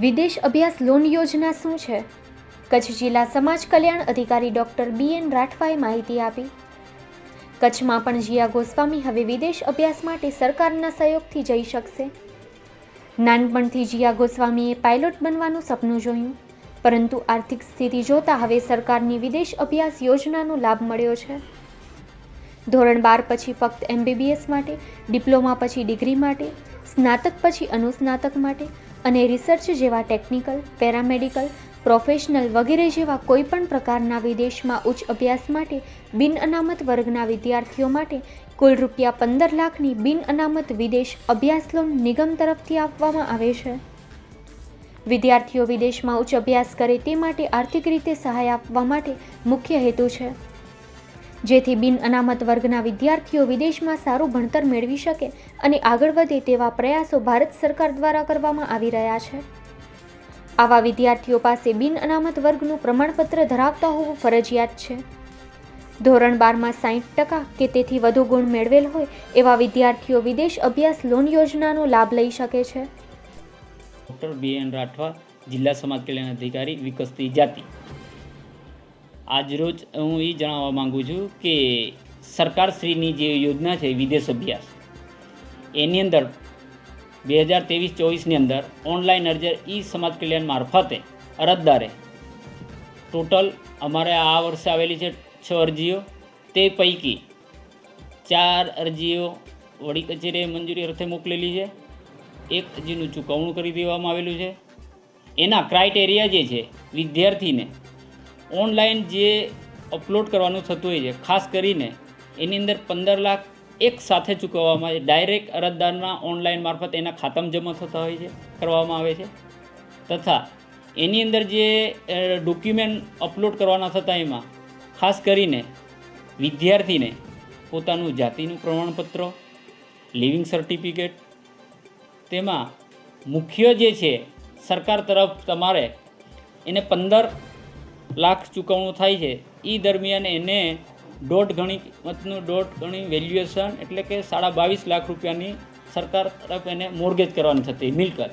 વિદેશ અભ્યાસ લોન યોજના શું છે? કચ્છ જિલ્લા સમાજ કલ્યાણ અધિકારી ડોક્ટર બી એન રાઠવાએ માહિતી આપી. કચ્છમાં પણ જીયા ગોસ્વામી હવે વિદેશ અભ્યાસ માટે સરકારના સહયોગથી જઈ શકશે. નાનપણથી જીયા ગોસ્વામીએ પાયલોટ બનવાનું સપનું જોયું, પરંતુ આર્થિક સ્થિતિ જોતા હવે સરકારની વિદેશ અભ્યાસ યોજનાનો લાભ મળ્યો છે. ધોરણ બાર પછી ફક્ત એમબીબીએસ માટે, ડિપ્લોમા પછી ડિગ્રી માટે, સ્નાતક પછી અનુસ્નાતક માટે અને રિસર્ચ જેવા ટેકનિકલ પેરામેડિકલ પ્રોફેશનલ વગેરે જેવા કોઈપણ પ્રકારના વિદેશમાં ઉચ્ચ અભ્યાસ માટે, બિન અનામત વર્ગના વિદ્યાર્થીઓ માટે કુલ રૂપિયા પંદર લાખની બિન અનામત વિદેશ અભ્યાસ લોન નિગમ તરફથી આપવામાં આવે છે. વિદ્યાર્થીઓ વિદેશમાં ઉચ્ચ અભ્યાસ કરે તે માટે આર્થિક રીતે સહાય આપવા માટે મુખ્ય હેતુ છે. જેથી બિન અનામત વર્ગના વિદ્યાર્થીઓ વિદેશમાં સારું ભણતર મેળવી શકે અને આગળ વધે તેવા પ્રયાસો ભારત સરકાર દ્વારા કરવામાં આવી રહ્યા છે. આવા વિદ્યાર્થીઓ પાસે બિન અનામત વર્ગનું પ્રમાણપત્ર ધરાવતા હોવું ફરજિયાત છે. ધોરણ બારમાં સાહીઠ ટકા કે તેથી વધુ ગુણ મેળવેલ હોય એવા વિદ્યાર્થીઓ વિદેશ અભ્યાસ લોન યોજનાનો લાભ લઈ શકે છે. ડૉક્ટર બી એન રાઠવા, જિલ્લા સમાજ કલ્યાણ અધિકારી, વિકસતી જાતિ. આજરોજ હું એ જણાવવા માગું છું કે સરકારશ્રીની જે યોજના છે, વિદેશ અભ્યાસ, એની અંદર બે હજાર ત્રેવીસ ચોવીસની અંદર ઓનલાઈન અરજી ઈ સમાજ કલ્યાણ મારફતે અરજદારે ટોટલ અમારે આ વર્ષે આવેલી છે છ અરજીઓ. તે પૈકી ચાર અરજીઓ વડી કચેરીએ મંજૂરી અર્થે મોકલેલી છે. એક અરજીનું ચૂકવણું કરી દેવામાં આવેલું છે. એના ક્રાઇટેરિયા જે છે, વિદ્યાર્થીને ઓનલાઈન જે અપલોડ કરવાનું થતું હોય છે, ખાસ કરીને એની અંદર પંદર લાખ એક સાથે ચૂકવવામાં આવે ડાયરેક્ટ અરજદારના ઓનલાઈન મારફત એના ખાતામાં જમા થતા હોય છે, કરવામાં આવે છે. તથા એની અંદર જે ડોક્યુમેન્ટ અપલોડ કરવાના થતા એમાં, ખાસ કરીને વિદ્યાર્થીને પોતાનું જાતિનું પ્રમાણપત્ર, લિવિંગ સર્ટિફિકેટ, તેમાં મુખ્ય જે છે, સરકાર તરફ તમારે એને પંદર લાખ ચૂકવણું થાય છે. એ દરમિયાન એને દોઢ ગણી કિંમતનું દોઢ ગણી વેલ્યુએશન એટલે કે સાડા બાવીસ લાખ રૂપિયાની સરકાર તરફ એને મોર્ગેજ કરવાની થતી, મિલકત.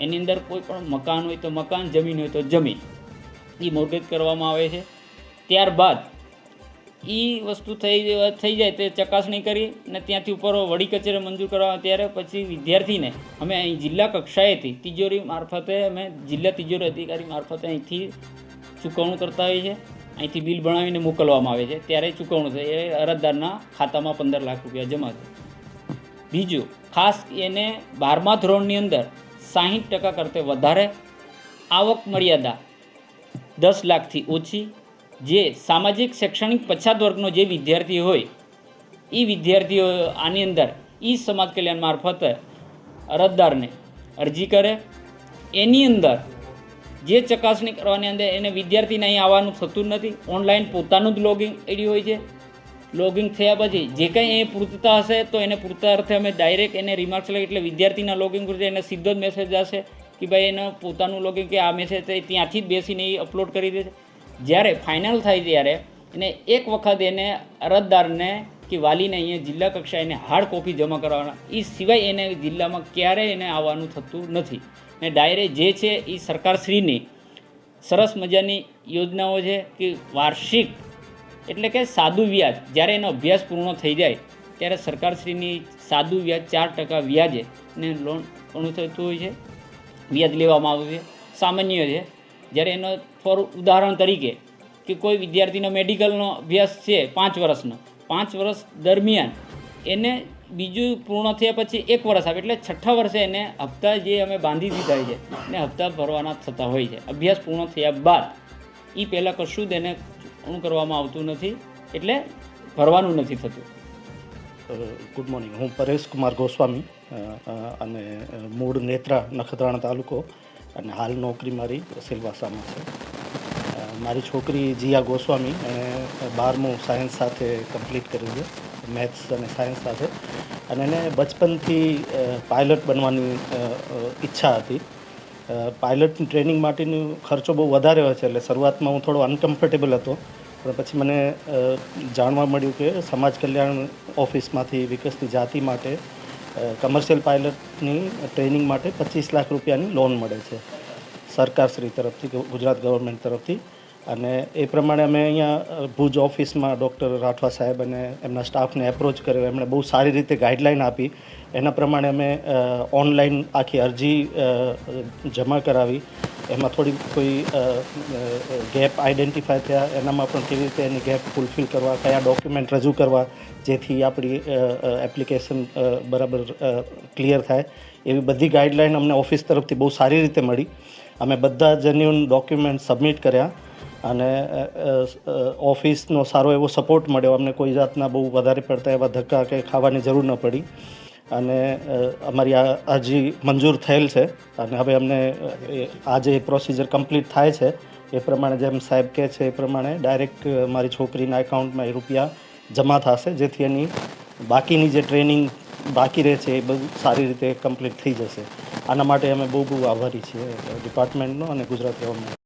એની અંદર કોઈ પણ મકાન હોય તો મકાન, જમીન હોય તો જમીન. એ મોર્ગેજ કરવામાં આવે છે. ત્યારબાદ એ વસ્તુ થઈ થઈ જાય તે ચકાસણી કરી અને ત્યાંથી ઉપર વડી કચેરી મંજૂર કરવા ત્યારે પછી વિદ્યાર્થીને અમે અહીં જિલ્લા કક્ષાએથી તિજોરી મારફતે અમે જિલ્લા તિજોરી અધિકારી મારફતે અહીંથી ચૂકવણું કરતા હોય છે. અહીંથી બિલ બનાવીને મોકલવામાં આવે છે. ત્યારે ચૂકવણું થાય એ અરજદારના ખાતામાં પંદર લાખ રૂપિયા જમા થાય બીજું, ખાસ એને બારમા ધોરણની અંદર સાહીઠ ટકા કરતે વધારે આવક મર્યાદા દસ લાખથી ઓછી, જે સામાજિક, શૈક્ષણિક પછાત વર્ગનો જે વિદ્યાર્થી હોય એ વિદ્યાર્થીઓ આની અંદર ઈ સમાજ કલ્યાણ મારફતે અરજદારને અરજી કરે. એની અંદર જે ચકાસણી કરવાની અંદર એને વિદ્યાર્થીને અહીં આવવાનું થતું નથી. ઓનલાઈન પોતાનું જ લોગિંગ આઈડી હોય છે. લોગિંગ થયા પછી જે કંઈ એ પૂરતા હશે તો એને પૂરતા અર્થે અમે ડાયરેક્ટ એને રિમાર્ક્સ લઈ એટલે વિદ્યાર્થીના લોગિંગ પૂરતા એને સીધો જ મેસેજ આવશે કે ભાઈ એને પોતાનું લોગિંગ કે આ મેસેજ ત્યાંથી જ બેસીને એ અપલોડ કરી દે છે. જ્યારે ફાઇનલ થાય ત્યારે એને એક વખત એને અરજદારને કે વાલીને અહીંયા જિલ્લા કક્ષાએ એને હાર્ડ કોપી જમા કરવાના. એ સિવાય એને જિલ્લામાં ક્યારેય એને આવવાનું થતું નથી. ને ડાયરે જે છે એ સરકારશ્રીની સરસ મજાની યોજનાઓ છે કે વાર્ષિક એટલે કે સાદું વ્યાજ, જ્યારે એનો અભ્યાસ પૂર્ણ થઈ જાય, ત્યારે સરકારશ્રીની સાદું વ્યાજ ચાર ટકા વ્યાજે ને લોન ઘણું થતું હોય છે. વ્યાજ લેવામાં આવે છે. સામાન્ય છે. જ્યારે એનો ફોર ઉદાહરણ તરીકે કે કોઈ વિદ્યાર્થીનો મેડિકલનો અભ્યાસ છે પાંચ વર્ષનો, પાંચ વર્ષ દરમિયાન એને બીજું પૂર્ણ થયા પછી એક વર્ષ આવે, એટલે છઠ્ઠા વર્ષે એને હપ્તા જે અમે બાંધી દીધા છે, એને હપ્તા ભરવાના થતા હોય છે. અભ્યાસ પૂર્ણ થયા બાદ એ પહેલાં કશું જ એને શું કરવામાં આવતું નથી, એટલે ભરવાનું નથી થતું. Good morning. હું પરેશ કુમાર ગોસ્વામી અને મૂળ નેત્રા નખત્રાણા તાલુકો અને હાલ નોકરી મારી સિલવાસામાં છે. મારી છોકરી જીયા ગોસ્વામી એણે બારમું સાયન્સ સાથે કમ્પ્લીટ કર્યું છે. મેથ્સ અને સાયન્સ સાથે. અને એને બચપનથી પાયલટ બનવાની ઈચ્છા હતી. પાયલટની ટ્રેનિંગ માટેનો ખર્ચો બહુ વધારે હોય છે, એટલે શરૂઆતમાં હું થોડો અનકમ્ફર્ટેબલ હતો. પણ પછી મને જાણવા મળ્યું કે સમાજ કલ્યાણ ઓફિસમાંથી વિકસતી જાતિ માટે કમર્શિયલ પાયલટની ટ્રેનિંગ માટે પચીસ લાખ રૂપિયાની લોન મળે છે. સરકારશ્રી તરફથી, ગુજરાત ગવર્મેન્ટ તરફથી. અને એ પ્રમાણે અમે અહીંયા ભુજ ઓફિસમાં ડૉક્ટર રાઠવા સાહેબ અને એમના સ્ટાફને એપ્રોચ કર્યો એમણે બહુ સારી રીતે ગાઈડલાઈન આપી. એના પ્રમાણે અમે ઓનલાઈન આખી અરજી જમા કરાવી. એમાં થોડી કોઈ ગેપ આઈડેન્ટિફાય થયા. એનામાં પણ કેવી રીતે એની ગેપ ફૂલફિલ કરવા, કયા ડોક્યુમેન્ટ રજૂ કરવા, જેથી આપણી એપ્લિકેશન બરાબર ક્લિયર થાય. એવી બધી ગાઈડલાઇન અમને ઓફિસ તરફથી બહુ સારી રીતે મળી. અમે બધા જેન્યુન ડોક્યુમેન્ટ સબમિટ કર્યા. અને ઓફિસનો સારો એવો સપોર્ટ મળ્યો. અમને કોઈ જાતના બહુ વધારે પડતા એવા ધક્કા કે ખાવાની જરૂર ન પડી. અને અમારી આ અરજી મંજૂર થયેલ છે અને હવે અમને આ જે પ્રોસિજર કમ્પ્લીટ થાય છે, એ પ્રમાણે જેમ સાહેબ કહે છે એ પ્રમાણે ડાયરેક્ટ મારી છોકરીના એકાઉન્ટમાં એ રૂપિયા જમા થશે. જેથી એની બાકીની જે ટ્રેનિંગ બાકી રહે છે એ બધું સારી રીતે કમ્પ્લીટ થઈ જશે. આના માટે અમે બહુ બહુ આભારી છીએ. ડિપાર્ટમેન્ટનો અને ગુજરાત ગવર્મેન્ટ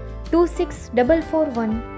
26441